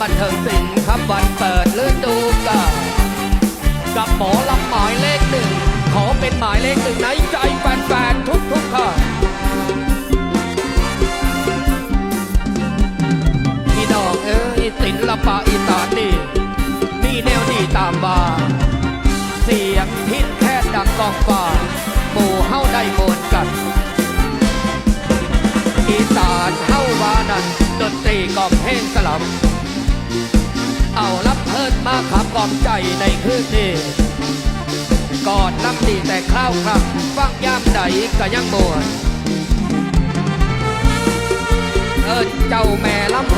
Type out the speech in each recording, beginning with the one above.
บันเทิงสินครับวันเปิดลื่นดูกาลกับหมอลำหมายเลขหนึ่ง ขอเป็นหมายเลขหนึ่งในใจแฟนๆทุกๆท่านพี่น้องเอ้ยศิละปะอีสานดีนี่แนวดีตามบาเสียงพิษแค่ดังกองฟ้าหมู่เฮาได้โมนกัน อีสานเฮาว่านั้นดนตรีกองเพลงสลับ มาขับกล่อมใจในคืนนี้กอดน้ำดีแต่คล้าวครับฟังยามใดก็ยังบวนเอิญเจ้าแม่ลำ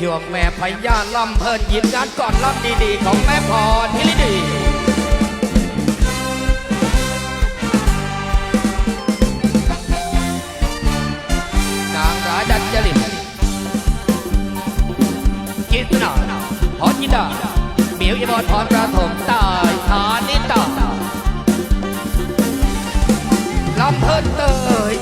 ช่วกแม่พญาล่ำเพินยินงานก่อนล่ำดีๆ ของแม่พรฮิลิดีนางสาดัจจริตกิตนาพรยินดาเบียวอีบอดพรประถมตายฐานิตาลำเพินเตย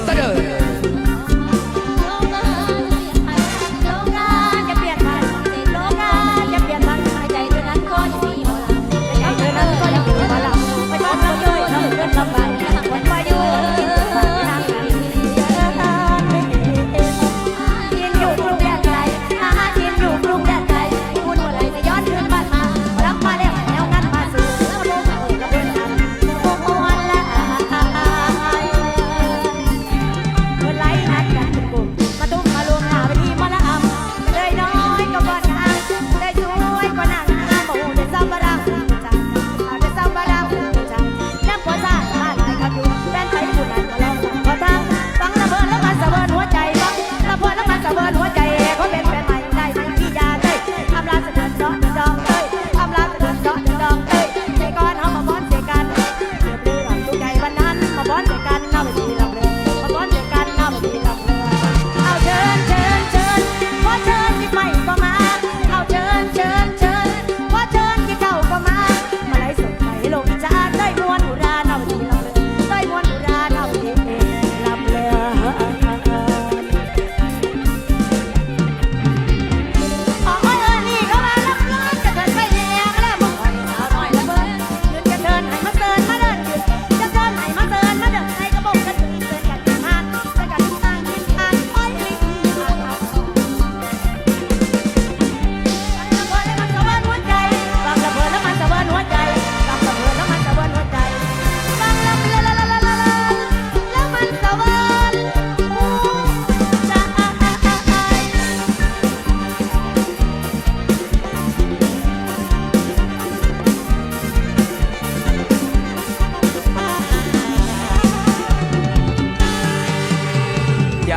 บ้านหัวใจ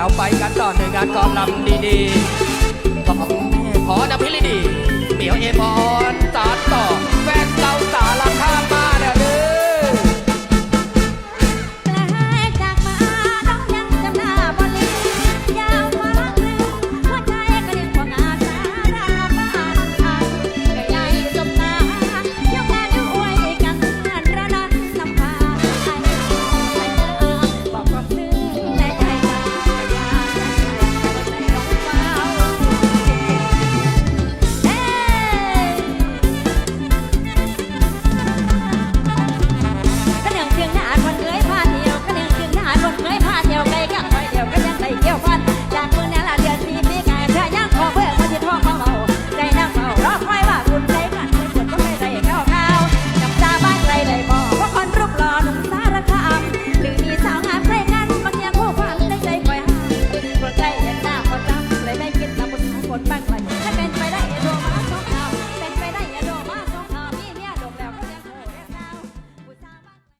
แล้วไปกันต่อในงานกอลำดีๆของแม่ขอดพิริดี เหมียวเอพอนสานต่อ